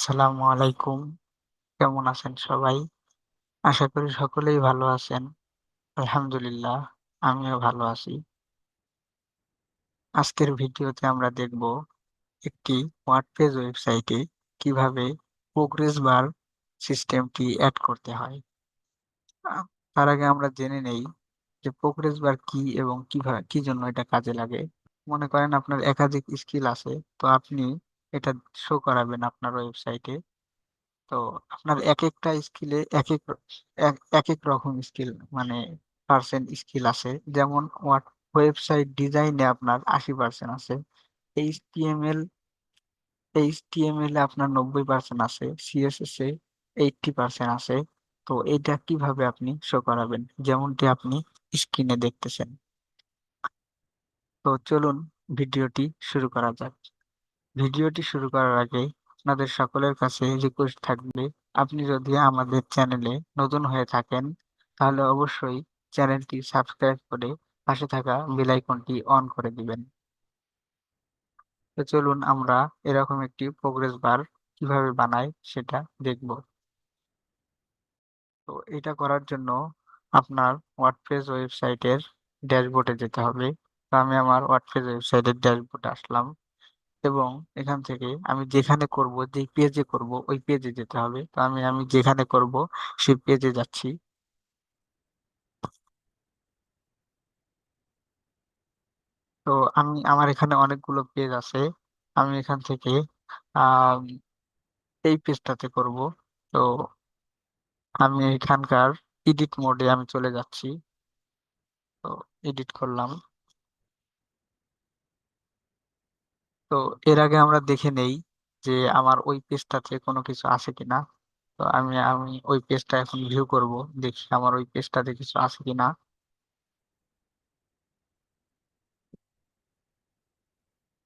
আসসালামু আলাইকুম। কেমন আছেন সবাই? আশা করি সকলেই ভালো আছেন। আলহামদুলিল্লাহ, আমিও ভালো আছি। আজকের ভিডিওতে আমরা দেখব একটি ওয়ার্ডপ্রেস ওয়েবসাইটে কীভাবে প্রোগ্রেস বার সিস্টেমটি অ্যাড করতে হয়। তার আগে আমরা জেনে নেই যে প্রোগ্রেস বার কি এবং কীভাবে, কি জন্য এটা কাজে লাগে। মনে করেন আপনার একাধিক স্কিল আছে, তো আপনি এটা শো করাবেন আপনার ওয়েবসাইটে তো আপনার এক একটা স্কিলে এক এক এক- এক রকম স্কিল মানে পার্সেন্ট স্কিল আছে। যেমন ওয়েবসাইট ডিজাইনে আপনার আশি পার্সেন্ট আছে। এইচটিএমএল এইচটিএমএল এ আপনার নব্বই পার্সেন্ট আছে। সিএসএস এ এইটটি পার্সেন্ট আছে। তো এটা কীভাবে আপনি শো করাবেন? যেমনটি আপনি স্ক্রিনে দেখতেছেন। তো চলুন, ভিডিওটি শুরু করা যাক। ভিডিওটি শুরু করার আগে আপনাদের সকলের কাছে রিকোয়েস্ট থাকবে, আপনি যদি আমাদের চ্যানেলে নতুন হয়ে থাকেন, তাহলে অবশ্যই চ্যানেলটি সাবস্ক্রাইব করে পাশে থাকা বেল আইকনটি অন করে দিবেন। তো চলুন আমরা এরকম একটি প্রোগ্রেস বার কীভাবে বানাই সেটা দেখব। তো এটা করার জন্য আপনার ওয়ার্ডপ্রেস ওয়েবসাইটের ড্যাশবোর্ডে যেতে হবে। তো আমি আমার ওয়ার্ডপ্রেস ওয়েবসাইটের ড্যাশবোর্ডে আসলাম। এবং এখান থেকে আমি যেখানে করব যে পেজে করব, ওই পেজে যেতে হবে। তো আমি আমি যেখানে করব, সেই পেজে যাচ্ছি। তো আমি, আমার এখানে অনেকগুলো পেজ আছে। আমি এখান থেকে এই পেজটাতে করব। তো আমি এখানকার এডিট মোডে আমি চলে যাচ্ছি। তো এডিট করলাম। তো এর আগে আমরা দেখে নেই যে আমার ওই পেজটাতে কোনো কিছু আছে কিনা। তো আমি আমি ওই পেজটা এখন ভিউ করব, দেখি আমার ওই পেজটাতে কিছু আছে কিনা।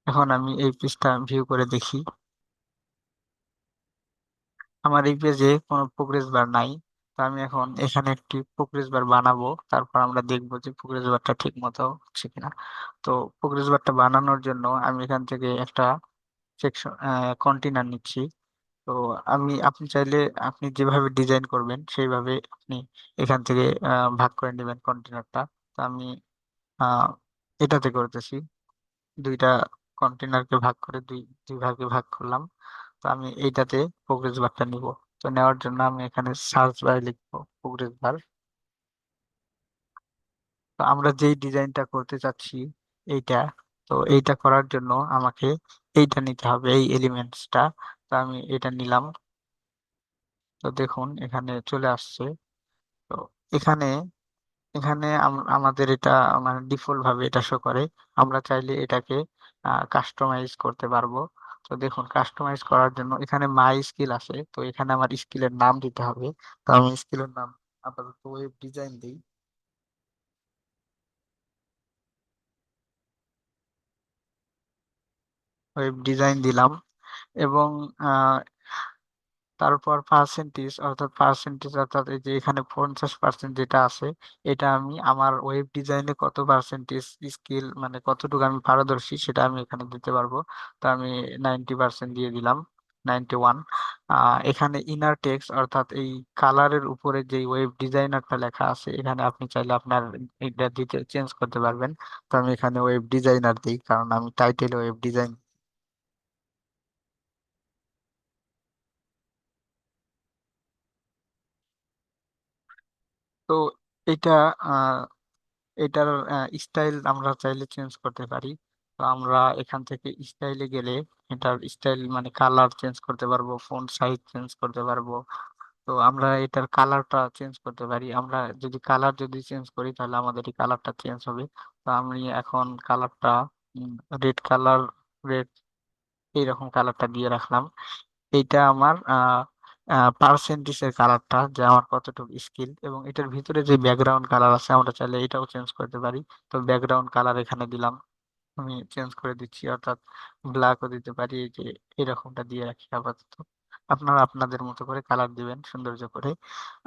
এখন আমি এই পেজটা ভিউ করে দেখি। আমার এই পেজে কোনো প্রোগ্রেস বার নাই। তো আমি এখন এখানে একটি প্রোগ্রেস বার বানাবো। তারপর আমরা দেখব যে প্রোগ্রেস বারটা ঠিক মতো হচ্ছে কিনা। তো প্রোগ্রেস বারটা বানানোর জন্য আমি এখান থেকে একটা সেকশন কন্টেনার নিচ্ছি। তো আমি, আপনি চাইলে আপনি যেভাবে ডিজাইন করবেন সেইভাবে আপনি এখান থেকে ভাগ করে নেবেন কন্টেনারটা তো আমি এটাতে করতেছি। দুইটা কন্টেনারকে ভাগ করে দুই দুই ভাগে ভাগ করলাম। তো আমি এইটাতে প্রোগ্রেস বারটা নিব। তো নেওয়ার জন্য আমি এখানে সার্চ বারে লিখব প্রোগ্রেস বার তো আমরা যেই ডিজাইনটা করতে চাচ্ছি, এইটা, তো এইটা করার জন্য আমাকে এইটা নিতে হবে, এই এলিমেন্টসটা তো আমি এটা নিলাম। তো দেখুন, এখানে চলে আসছে। তো এখানে এখানে আম- আমাদের এটা মানে ডিফল্ট ভাবে এটা শো করে। আমরা চাইলে এটাকে কাস্টমাইজ করতে পারব। তো দেখুন কাস্টমাইজ করার জন্য এখানে মাই স্কিল আছে, তো এখানে আমার স্কিলের নাম দিতে হবে। তো আমি স্কিলের নাম আপাতত ওয়েব ডিজাইন দিই। ওয়েব ডিজাইন দিলাম এবং তারপর পার্সেন্টেজ অর্থাৎ পার্সেন্টেজ অর্থাৎ এই যে এখানে পঞ্চাশ পার্সেন্ট যেটা আছে, এটা আমি আমার ওয়েব ডিজাইনে কত পার্সেন্টেজ স্কিল মানে কতটুকু আমি পারদর্শী সেটা আমি এখানে দিতে পারব। তো আমি নাইনটি পার্সেন্ট দিয়ে দিলাম নাইনটি ওয়ান এখানে ইনার টেক্সট অর্থাৎ এই কালারের উপরে যে ওয়েব ডিজাইনারটা লেখা আছে, এখানে আপনি চাইলে আপনার এটা দিতে চেঞ্জ করতে পারবেন। তো আমি এখানে ওয়েব ডিজাইনার দিই, কারণ আমি টাইটেল ওয়েব ডিজাইন তো এটা এটার স্টাইল আমরা চাইলে চেঞ্জ করতে পারি। তো আমরা এখান থেকে স্টাইলে গেলে এটার স্টাইল মানে কালার চেঞ্জ করতে পারব ফন্ট সাইজ চেঞ্জ করতে পারব। তো আমরা এটার কালারটা চেঞ্জ করতে পারি। আমরা যদি কালার যদি চেঞ্জ করি তাহলে আমাদের এই কালারটা চেঞ্জ হবে। তো আমি এখন কালারটা রেড কালার রেড এইরকম কালারটা দিয়ে রাখলাম। এইটা আমার পার্সেন্টেজের কালারটা যে আমার কতটুকু স্কিল এবং এটার ভিতরে যে ব্যাকগ্রাউন্ড কালার আছে, আমরা চাইলে এটাও চেঞ্জ করতে পারি। তো ব্যাকগ্রাউন্ড কালার এখানে দিলাম, আমি চেঞ্জ করে দিচ্ছি, অর্থাৎ ব্ল্যাকও দিতে পারি যে এরকমটা দিয়ে রাখি আপাতত। আপনারা আপনাদের মতো করে কালার দিবেন, সৌন্দর্য করে।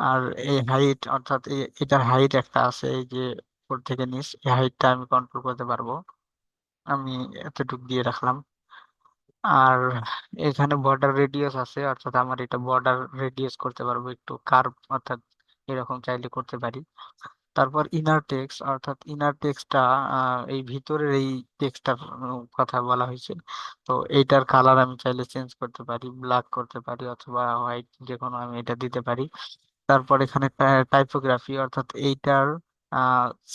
আর এই হাইট অর্থাৎ এটার হাইট একটা আছে, এই যে উপর থেকে নিচ, এই হাইটটা আমি কন্ট্রোল করতে পারব। আমি এতটুকু দিয়ে রাখলাম। আর এখানে বর্ডার রেডিয়াস আছে, অর্থাৎ আমার এটা বর্ডার রেডিয়াস করতে পারব একটু কার্ভ অর্থাৎ এরকম চাইলে করতে পারি। তারপর ইনার টেক্সট অর্থাৎ ইনার টেক্সটটা এই ভিতরের এই টেক্সটটার কথা বলা হয়েছে। তো এইটার কালার আমি চাইলে চেঞ্জ করতে পারি ব্ল্যাক করতে পারি অথবা হোয়াইট যে কোনো আমি এটা দিতে পারি। তারপর এখানে টাইপোগ্রাফি অর্থাৎ এইটার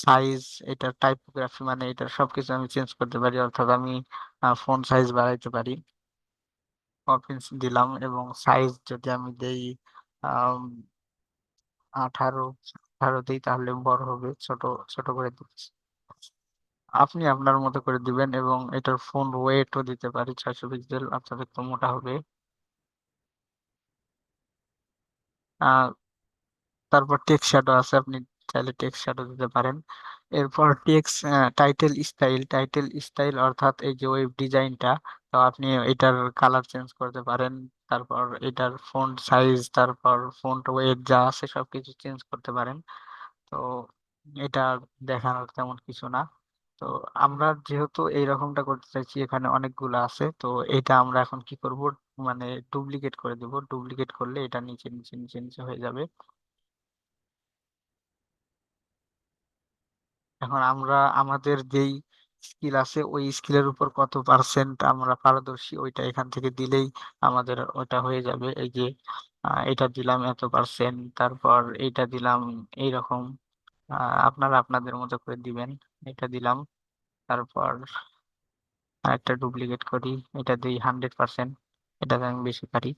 সাইজ এটার টাইপোগ্রাফি মানে এটার সবকিছু আমি চেঞ্জ করতে পারি, অর্থাৎ আমি ফোন সাইজ বাড়াইতে পারি। অফেন্স দিলাম এবং সাইজ যদি আমি দেই আঠারো আঠারো দিই তাহলে বড় হবে, ছোট ছোট করে দিচ্ছি। আপনি আপনার মতো করে দিবেন এবং এটার ফোন ওয়েটও দিতে পারি, ছয়শো পিক্সেল অর্থাৎ একটু মোটা হবে। তারপর টেক্সট শ্যাডো আছে, আপনি চাইলে টেক্সট শ্যাডো দিতে পারেন। এরপর text title style title style অর্থাৎ এই যে ওয়েব ডিজাইনটা তো আপনি এটার কালার চেঞ্জ করতে পারেন। তারপর এটার ফন্ট সাইজ তারপর ফন্ট ওয়েট যা আছে সবকিছু চেঞ্জ করতে পারেন। তো এটা দেখানোর তেমন কিছু না। তো আমরা যেহেতু এইরকমটা করতে চাইছি, এখানে অনেকগুলো আছে, তো এটা আমরা এখন কি করব? মানে ডুপ্লিকেট করে দেব। ডুপ্লিকেট করলে এটা নিচে নিচে নিচে নিচে হয়ে যাবে। এখন আমরা, আমাদের যেই স্কিল আছে, ওই স্কিলের উপর কত পার্সেন্ট আমরা পারদর্শী ওইটা এখান থেকে দিলেই আমাদের ওটা হয়ে যাবে। এই যে এটা দিলাম এত পার্সেন্ট তারপর এটা দিলাম এইরকম আপনারা আপনাদের মতো করে দিবেন, এটা দিলাম, তারপর একটা ডুপ্লিকেট করি, এটা দিই হান্ড্রেড পার্সেন্ট এটাতে আমি বেশি পারি।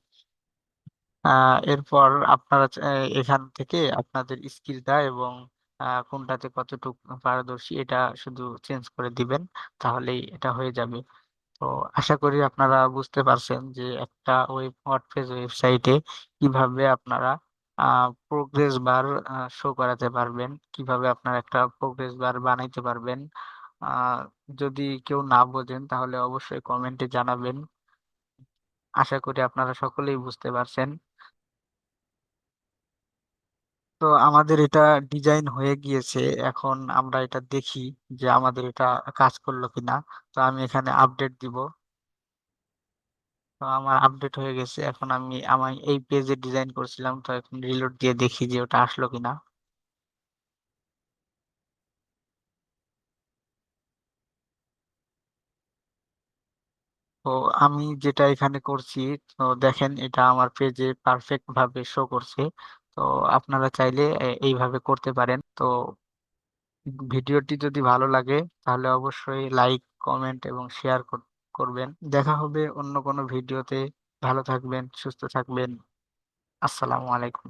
এরপর আপনারা এখান থেকে আপনাদের স্কিলটা এবং কোনটাতে কতটুকু পারদর্শী এটা শুধু চেঞ্জ করে দিবেন, তাহলেই এটা হয়ে যাবে। তো আশা করি আপনারা বুঝতে পারছেন যে একটা ওয়েব ওয়ার্ডপ্রেস ওয়েবসাইটে কীভাবে আপনারা প্রোগ্রেস বার শো করাতে পারবেন, কীভাবে আপনারা একটা প্রোগ্রেস বার বানাইতে পারবেন। যদি কেউ না বোঝেন তাহলে অবশ্যই কমেন্টে জানাবেন। আশা করি আপনারা সকলেই বুঝতে পারছেন। তো আমাদের এটা ডিজাইন হয়ে গিয়েছে। এখন আমরা এটা দেখি যে আমাদের এটা কাজ করল কিনা। তো আমি এখানে আপডেট দিব। তো আমার আপডেট হয়ে গেছে। এখন আমি আমি এই পেজে ডিজাইন করছিলাম। তো এখন রিলোড দিয়ে দেখি যে ওটা আসলো কিনা। তো আমি যেটা এখানে করছি, তো দেখেন এটা আমার পেজে পারফেক্ট ভাবে শো করছে। তো আপনারা চাইলে এইভাবে করতে পারেন। তো ভিডিওটি যদি ভালো লাগে, তাহলে অবশ্যই লাইক, কমেন্ট এবং শেয়ার করবেন। দেখা হবে অন্য কোনো ভিডিওতে। ভালো থাকবেন, সুস্থ থাকবেন। আসসালামু আলাইকুম।